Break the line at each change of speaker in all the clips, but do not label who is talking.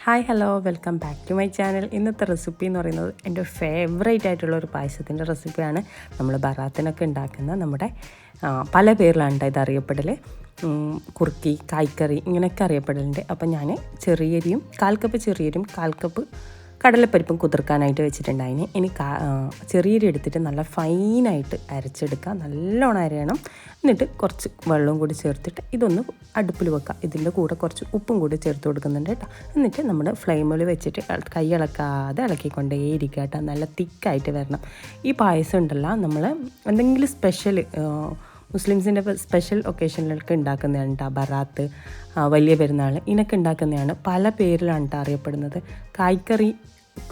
Hi hello welcome back to my channel ഇന്നത്തെ recipe എന്ന് പറയുന്നത് എന്റെ ഫേവറേറ്റ് ആയിട്ടുള്ള ഒരു പായസത്തിന്റെ റെസിപ്പിയാണ് നമ്മൾ ബറാത്തിനൊക്കെ ഉണ്ടാക്കുന്ന നമ്മുടെ പല പേരിലാണ് ഇത് അറിയപ്പെടൽ കുറുക്കി കായ്ക്കറി ഇങ്ങനെയൊക്കെ അറിയപ്പെടലുണ്ട്. അപ്പം ഞാൻ ചെറിയരിയും കാൽ കപ്പ് ചെറിയരിയും കാൽ കപ്പ് കടലപ്പരിപ്പും കുതിർക്കാനായിട്ട് വെച്ചിട്ടുണ്ടായിന്. ഇനി ചെറിയരി എടുത്തിട്ട് നല്ല ഫൈനായിട്ട് അരച്ചെടുക്കുക നല്ലോണം അരയണം. എന്നിട്ട് കുറച്ച് വെള്ളവും കൂടി ചേർത്തിട്ട് ഇതൊന്ന് അടുപ്പിൽ വെക്കുക ഇതിന്റെ കൂടെ കുറച്ച് ഉപ്പും കൂടി ചേർത്ത് കൊടുക്കുന്നുണ്ട് കേട്ടോ. എന്നിട്ട് നമ്മുടെ ഫ്ലെയിമിൽ വെച്ചിട്ട് കൈ ഇളക്കാതെ ഇളക്കിക്കൊണ്ടേയിരിക്കുക കേട്ടോ. നല്ല തിക്കായിട്ട് വരണം. ഈ പായസം ഉണ്ടല്ലോ നമ്മൾ എന്തെങ്കിലും സ്പെഷ്യൽ മുസ്ലിംസിന്റെ സ്പെഷ്യൽ ഒക്കേഷനിലൊക്കെ ഉണ്ടാക്കുന്നതാണ് കേട്ടോ ബറാത്ത് വലിയ പെരുന്നാൾ ഇതിനൊക്കെ ഉണ്ടാക്കുന്നതാണ്. പല പേരിലാണ് കേട്ടോ അറിയപ്പെടുന്നത്. കായ്ക്കറി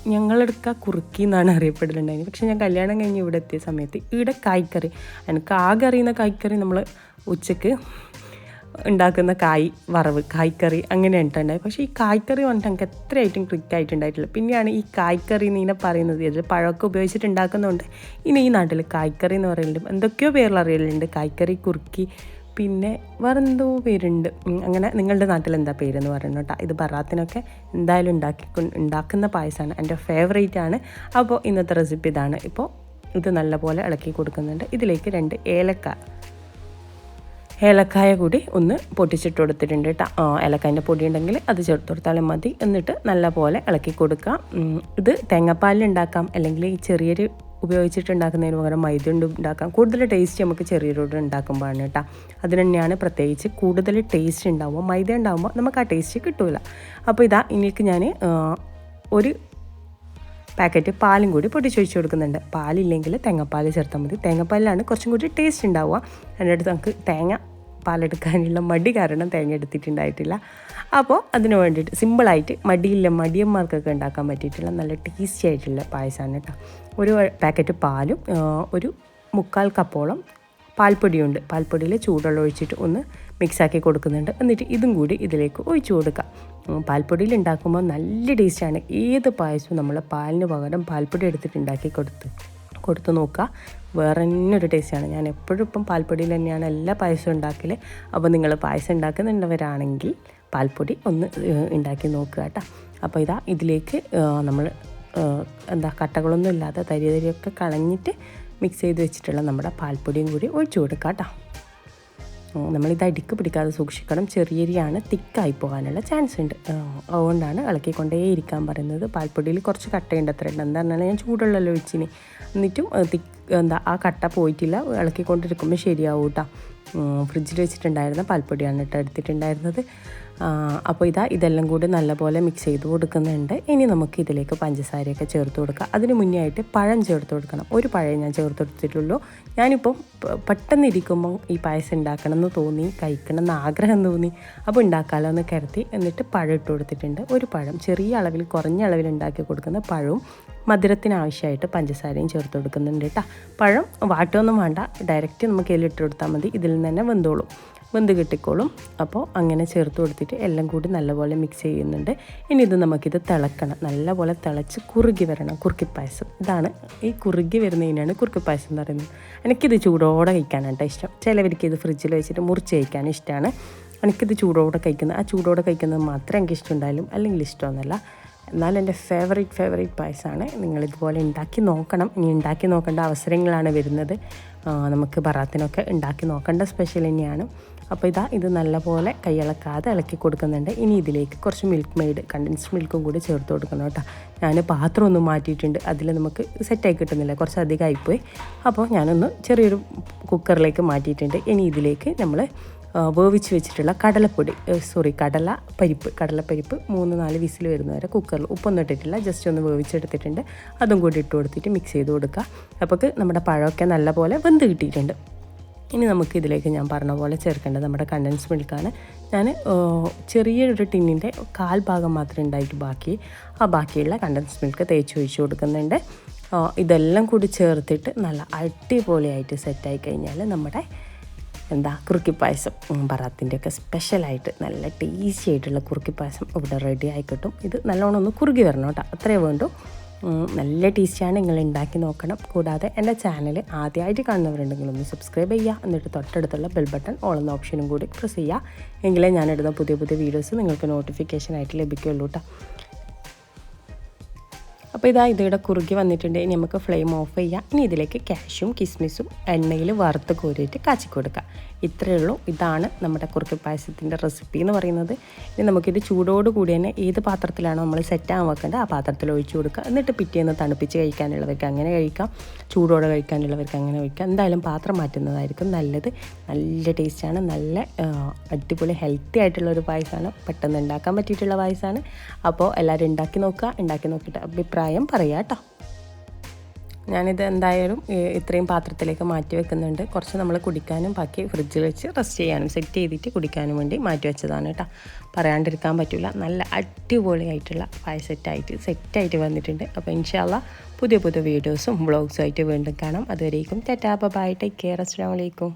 ഞങ്ങളെടുക്ക കുറുക്കി എന്നാണ് അറിയപ്പെടലുണ്ടായിരുന്നത് പക്ഷെ ഞാൻ കല്യാണം കഴിഞ്ഞ് ഇവിടെ എത്തിയ സമയത്ത് ഇവിടെ കായ്ക്കറി എനിക്ക് ആകെ അറിയുന്ന കായ്ക്കറി നമ്മൾ ഉച്ചയ്ക്ക് ഉണ്ടാക്കുന്ന കായ് വറവ് കായ്ക്കറി അങ്ങനെ ഉണ്ടായി പക്ഷേ ഈ കായ്ക്കറി വന്നിട്ട് എനിക്ക് എത്രയായിട്ടും ക്ലിക്കായിട്ടുണ്ടായിട്ടില്ല പിന്നെയാണ് ഈ കായ്ക്കറി എന്ന് ഇങ്ങനെ പറയുന്നത് ഇതിൽ പഴമൊക്കെ ഉപയോഗിച്ചിട്ട് ഉണ്ടാക്കുന്നതുകൊണ്ട് ഇനി ഈ നാട്ടിൽ കായ്ക്കറി എന്ന് പറയുന്നുണ്ട്. എന്തൊക്കെയോ പേരിൽ അറിയലുണ്ട്. കായ്ക്കറി കുറുക്കി പിന്നെ വേറെന്തോ പേരുണ്ട്. അങ്ങനെ നിങ്ങളുടെ നാട്ടിൽ എന്താ പേരെന്ന് പറയുന്നത് കേട്ടോ. ഇത് ബറാത്തിനൊക്കെ എന്തായാലും ഉണ്ടാക്കി ഉണ്ടാക്കുന്ന പായസമാണ്. എന്റെ ഫേവറേറ്റ് ആണ്. അപ്പോൾ ഇന്നത്തെ റെസിപ്പി ഇതാണ്. ഇപ്പോൾ ഇത് നല്ലപോലെ ഇളക്കി കൊടുക്കുന്നുണ്ട്. ഇതിലേക്ക് രണ്ട് ഏലക്ക ഏലക്കായ കൂടി ഒന്ന് പൊട്ടിച്ചിട്ട് കൊടുത്തിട്ടുണ്ട് കേട്ടോ ഏലക്കായന്റെ പൊടി ഉണ്ടെങ്കിൽ അത് ചേർത്ത് കൊടുത്താലും മതി. എന്നിട്ട് നല്ല പോലെ ഇളക്കി കൊടുക്കാം. ഇത് തേങ്ങാപ്പാലിൽ ഉണ്ടാക്കാം. അല്ലെങ്കിൽ ഈ ചെറിയൊരു ഉപയോഗിച്ചിട്ട് ഉണ്ടാക്കുന്നതിന് പകരം മൈദ കൊണ്ട് ഉണ്ടാക്കാം. കൂടുതൽ ടേസ്റ്റ് നമുക്ക് ചെറിയൊരു ഉണ്ടാക്കുമ്പോഴാണ് കേട്ടോ അതിന് തന്നെയാണ് പ്രത്യേകിച്ച് കൂടുതൽ ടേസ്റ്റ് ഉണ്ടാവുമ്പോൾ മൈദ ഉണ്ടാകുമ്പോൾ നമുക്ക് ആ ടേസ്റ്റ് കിട്ടില്ല അപ്പോൾ ഇതാ ഇനിക്ക് ഞാൻ ഒരു പാക്കറ്റ് പാലും കൂടി പൊട്ടിച്ചൊഴിച്ച് കൊടുക്കുന്നുണ്ട്. പാലില്ലെങ്കിൽ തേങ്ങാപ്പാൽ ചേർത്താൽ മതി. തേങ്ങാപ്പാലിലാണ് കുറച്ചും കൂടി ടേസ്റ്റ് ഉണ്ടാവുക. അതിന്റെ അടുത്ത് നമുക്ക് തേങ്ങ പാലെടുക്കാനുള്ള മടി കാരണം തേങ്ങ എടുത്തിട്ടുണ്ടായിട്ടില്ല അപ്പോൾ അതിന് വേണ്ടിയിട്ട് സിമ്പിളായിട്ട് മടിയില്ല മടിയന്മാർക്കൊക്കെ ഉണ്ടാക്കാൻ പറ്റിയിട്ടുള്ള നല്ല ടേസ്റ്റി ആയിട്ടുള്ള പായസമാണ് കേട്ടോ. ഒരു പാക്കറ്റ് പാലും ഒരു മുക്കാൽ കപ്പോളം പാൽപ്പൊടിയുണ്ട്. പാൽപ്പൊടിയിൽ ചൂടുവെള്ളം ഒഴിച്ചിട്ട് ഒന്ന് മിക്സാക്കി കൊടുക്കുന്നുണ്ട്. എന്നിട്ട് ഇതും കൂടി ഇതിലേക്ക് ഒഴിച്ചു കൊടുക്കാം ഉം, പാൽപ്പൊടിയിൽ ഉണ്ടാക്കുമ്പോൾ നല്ല ടേസ്റ്റാണ്. ഏത് പായസവും നമ്മൾ പാലിന് പകരം പാൽപ്പൊടി എടുത്തിട്ട് ഉണ്ടാക്കി കൊടുത്ത്. കൊടുത്ത് നോക്കുക. വേറെ തന്നെ ഒരു ടേസ്റ്റാണ് ഞാൻ എപ്പോഴും ഇപ്പം പാൽപ്പൊടിയിൽ തന്നെയാണ് എല്ലാ പായസവും ഉണ്ടാക്കൽ അപ്പോൾ നിങ്ങൾ പായസം ഉണ്ടാക്കുന്നുണ്ടവരാണെങ്കിൽ പാൽപ്പൊടി ഒന്ന് ഉണ്ടാക്കി നോക്കുക കേട്ടോ. അപ്പോൾ ഇതാ ഇതിലേക്ക് നമ്മൾ എന്താ കട്ടകളൊന്നും ഇല്ലാതെ തരി തരിയൊക്കെ കളഞ്ഞിട്ട് മിക്സ് ചെയ്ത് വെച്ചിട്ടുള്ള നമ്മുടെ പാൽപ്പൊടിയും കൂടി ഒഴിച്ചു കൊടുക്കാം കേട്ടോ. നമ്മളിത് അടുക്ക് പിടിക്കാതെ സൂക്ഷിക്കണം. ചെറിയരിയാണ് തിക്കായി പോകാനുള്ള ചാൻസ് ഉണ്ട്. അതുകൊണ്ടാണ് ഇളക്കിക്കൊണ്ടേ ഇരിക്കാൻ പറയുന്നത്. പാൽപ്പൊടിയിൽ കുറച്ച് കട്ടയുണ്ട് അത്ര ഉണ്ട് എന്താ പറഞ്ഞാൽ ഞാൻ ചൂടുള്ളല്ലോ ഒഴിച്ചിന്. എന്നിട്ടും തിക്ക് എന്താ ആ കട്ട പോയിട്ടില്ല. ഇളക്കിക്കൊണ്ടിരിക്കുമ്പോൾ ശരിയാവും കേട്ടോ ഫ്രിഡ്ജിൽ വെച്ചിട്ടുണ്ടായിരുന്ന പാൽപ്പൊടിയാണ് കേട്ടോ എടുത്തിട്ടുണ്ടായിരുന്നത്. അപ്പോൾ ഇതാ ഇതെല്ലാം കൂടി നല്ലപോലെ മിക്സ് ചെയ്ത് കൊടുക്കുന്നുണ്ട്. ഇനി നമുക്ക് ഇതിലേക്ക് പഞ്ചസാരയൊക്കെ ചേർത്ത് കൊടുക്കാം. അതിന് മുന്നേ ആയിട്ട് പഴം ചേർത്ത് കൊടുക്കണം. ഒരു പഴം ഞാൻ ചേർത്ത് കൊടുത്തിട്ടുള്ളൂ. ഞാനിപ്പം പ- പെട്ടെന്ന് ഇരിക്കുമ്പം ഈ പായസം ഉണ്ടാക്കണം എന്ന് തോന്നി കഴിക്കണം എന്ന് ആഗ്രഹം തോന്നി അപ്പോൾ ഉണ്ടാക്കാമല്ലോ എന്ന് കരുതി എന്നിട്ട് പഴം ഇട്ട് കൊടുത്തിട്ടുണ്ട്. ഒരു പഴം ചെറിയ അളവിൽ കുറഞ്ഞ അളവിൽ ഉണ്ടാക്കി കൊടുക്കുന്ന പഴവും മധുരത്തിനാവശ്യമായിട്ട് പഞ്ചസാരയും ചേർത്ത് കൊടുക്കുന്നുണ്ട് കേട്ടോ. പഴം വാട്ടൊന്നും വേണ്ട. ഡയറക്റ്റ് നമുക്ക് ഇതിലിട്ട് കൊടുത്താൽ മതി. ഇതിൽ നിന്ന് തന്നെ വെന്തോളും. വെന്ത് കിട്ടിക്കോളും. അപ്പോൾ അങ്ങനെ ചേർത്ത് കൊടുത്തിട്ട് എല്ലാം കൂടി നല്ലപോലെ മിക്സ് ചെയ്യുന്നുണ്ട്. ഇനി ഇത് നമുക്കിത് തിളക്കണം. നല്ലപോലെ തിളച്ച് കുറുകി വരണം. കുറുക്കിപ്പായസം ഇതാണ് ഈ കുറുകി വരുന്നതിനാണ് കുറുക്കിപ്പായസം എന്ന് പറയുന്നത്. എനിക്കിത് ചൂടോടെ കഴിക്കാനാണ് ഇഷ്ടം. ചിലവർക്ക് ഇത് ഫ്രിഡ്ജിൽ വെച്ചിട്ട് മുറിച്ച് കഴിക്കാൻ ഇഷ്ടമാണ് എനിക്കിത് ചൂടോടെ കഴിക്കുന്നത് ആ ചൂടോടെ കഴിക്കുന്നത് മാത്രമേ എനിക്ക് ഇഷ്ടമുണ്ടായാലും അല്ലെങ്കിൽ ഇഷ്ടമൊന്നുമല്ല. എന്നാൽ എന്റെ ഫേവറേറ്റ് ഫേവറേറ്റ് പായസമാണ്. നിങ്ങളിതുപോലെ ഉണ്ടാക്കി നോക്കണം. ഇനി ഉണ്ടാക്കി നോക്കേണ്ട അവസരങ്ങളാണ് വരുന്നത്. നമുക്ക് ബറാത്തിനൊക്കെ ഉണ്ടാക്കി നോക്കേണ്ട സ്പെഷ്യൽ തന്നെയാണ്. അപ്പോൾ ഇതാ ഇത് നല്ലപോലെ കൈയിളക്കാതെ ഇളക്കി കൊടുക്കുന്നുണ്ട്. ഇനി ഇതിലേക്ക് കുറച്ച് മിൽക്ക് മെയ്ഡ് കണ്ടൻസ്ഡ് മിൽക്കും കൂടി ചേർത്ത് കൊടുക്കണം കേട്ടോ. ഞാൻ പാത്രം ഒന്ന് മാറ്റിയിട്ടുണ്ട്. അതിൽ നമുക്ക് സെറ്റായി കിട്ടുന്നില്ല. കുറച്ച് അധികം ആയിപ്പോയി. അപ്പോൾ ഞാനൊന്ന് ചെറിയൊരു കുക്കറിലേക്ക് മാറ്റിയിട്ടുണ്ട്. ഇനി ഇതിലേക്ക് നമ്മൾ വേവിച്ച് വെച്ചിട്ടുള്ള കടലപ്പൊടി സോറി കടല പരിപ്പ് കടലപ്പരിപ്പ് മൂന്ന് നാല് വിസിൽ വരുന്ന വരെ കുക്കറിൽ ഉപ്പൊന്നും ഇട്ടിട്ടില്ല. ജസ്റ്റ് ഒന്ന് വേവിച്ചെടുത്തിട്ടുണ്ട്. അതും കൂടി ഇട്ട് കൊടുത്തിട്ട് മിക്സ് ചെയ്ത് കൊടുക്കുക. അപ്പോൾ നമ്മുടെ പഴമൊക്കെ നല്ലപോലെ വെന്ത് കിട്ടിയിട്ടുണ്ട്. ഇനി നമുക്ക് ഇതിലേക്ക് ഞാൻ പറഞ്ഞ പോലെ ചേർക്കേണ്ടത് നമ്മുടെ കണ്ടൻസ് മിൽക്കാണ് ഞാൻ ചെറിയൊരു ടിന്നിന്റെ കാൽ ഭാഗം മാത്രമേ ഉണ്ടായിട്ട് ബാക്കി ആ ബാക്കിയുള്ള കണ്ടൻസ് മിൽക്ക് തേച്ച് ഒഴിച്ച് കൊടുക്കുന്നുണ്ട്. ഇതെല്ലാം കൂടി ചേർത്തിട്ട് നല്ല അടിപൊളിയായിട്ട് സെറ്റായി കഴിഞ്ഞാൽ നമ്മുടെ എന്താ കുറുക്കിപ്പായസം ബറാത്തിന്റെ ഒക്കെ സ്പെഷ്യലായിട്ട് നല്ല ടേസ്റ്റി ആയിട്ടുള്ള കുറുക്കിപ്പായസം ഇവിടെ റെഡി ആയിക്കിട്ടും ഇത് നല്ലോണം ഒന്ന് കുറുകി വരണം കേട്ടോ. അത്രേ വേണ്ടു. നല്ല ടേസ്റ്റിയാണ് നിങ്ങൾ ഉണ്ടാക്കി നോക്കണം. കൂടാതെ എന്റെ ചാനൽ ആദ്യമായിട്ട് കാണുന്നവരുണ്ടെങ്കിൽ ഒന്ന് സബ്സ്ക്രൈബ് ചെയ്യുക. എന്നിട്ട് തൊട്ടടുത്തുള്ള ബെൽ ബട്ടൺ ഓൾ എന്ന ഓപ്ഷനും കൂടി പ്രസ് ചെയ്യുക. എങ്കിലേ ഞാനിടുന്ന പുതിയ പുതിയ വീഡിയോസ് നിങ്ങൾക്ക് നോട്ടിഫിക്കേഷനായിട്ട് ലഭിക്കുകയുള്ളൂ കേട്ടോ അപ്പോൾ ഇതാ ഇതിവിടെ കുറുകി വന്നിട്ടുണ്ട്. ഇനി നമുക്ക് ഫ്ലെയിം ഓഫ് ചെയ്യാം. ഇനി ഇതിലേക്ക് ക്യാഷും കിസ്മിസും എണ്ണയിൽ വറുത്ത് കോരിയിട്ട് കാച്ചി കൊടുക്കാം. ഇത്രയേ ഉള്ളൂ. ഇതാണ് നമ്മുടെ കുറുക്കി പായസത്തിന്റെ റെസിപ്പി എന്ന് പറയുന്നത്. ഇനി നമുക്കിത് ചൂടോട് കൂടി തന്നെ ഏത് പാത്രത്തിലാണോ നമ്മൾ സെറ്റാകാൻ വെക്കേണ്ടത് ആ പാത്രത്തിൽ ഒഴിച്ചു കൊടുക്കുക. എന്നിട്ട് പിറ്റേന്ന് തണുപ്പിച്ച് കഴിക്കാനുള്ളവർക്ക് അങ്ങനെ കഴിക്കാം. ചൂടോടെ കഴിക്കാനുള്ളവർക്ക് അങ്ങനെ കഴിക്കാം എന്തായാലും പാത്രം മാറ്റുന്നതായിരിക്കും നല്ലത്. നല്ല ടേസ്റ്റാണ് നല്ല അടിപൊളി ഹെൽത്തി ആയിട്ടുള്ള ഒരു പായസമാണ്. പെട്ടെന്ന് ഉണ്ടാക്കാൻ പറ്റിയിട്ടുള്ള പായസമാണ്. അപ്പോൾ എല്ലാവരും ഉണ്ടാക്കി നോക്കുക. ഉണ്ടാക്കി നോക്കിയിട്ട് അഭിപ്രായം പറയാം കേട്ടോ ഞാനിത് എന്തായാലും ഇത്രയും പാത്രത്തിലേക്ക് മാറ്റി വെക്കുന്നുണ്ട്. കുറച്ച് നമ്മൾ കുടിക്കാനും ബാക്കി ഫ്രിഡ്ജിൽ വെച്ച് റെസ്റ്റ് ചെയ്യാനും സെറ്റ് ചെയ്തിട്ട് കുടിക്കാനും വേണ്ടി മാറ്റി വെച്ചതാണ് കേട്ടോ പറയാണ്ടിരിക്കാൻ പറ്റില്ല നല്ല അടിപൊളിയായിട്ടുള്ള പായസെറ്റായിട്ട് സെറ്റായിട്ട് വന്നിട്ടുണ്ട്. അപ്പോൾ ഇൻഷാല്ല പുതിയ പുതിയ വീഡിയോസും വ്ളോഗ്സും ആയിട്ട് വീണ്ടും കാണാം. അതുവരേക്കും ടാറ്റാ ബൈ ടേക്ക് കെയർ അസ്സാം വലൈക്കും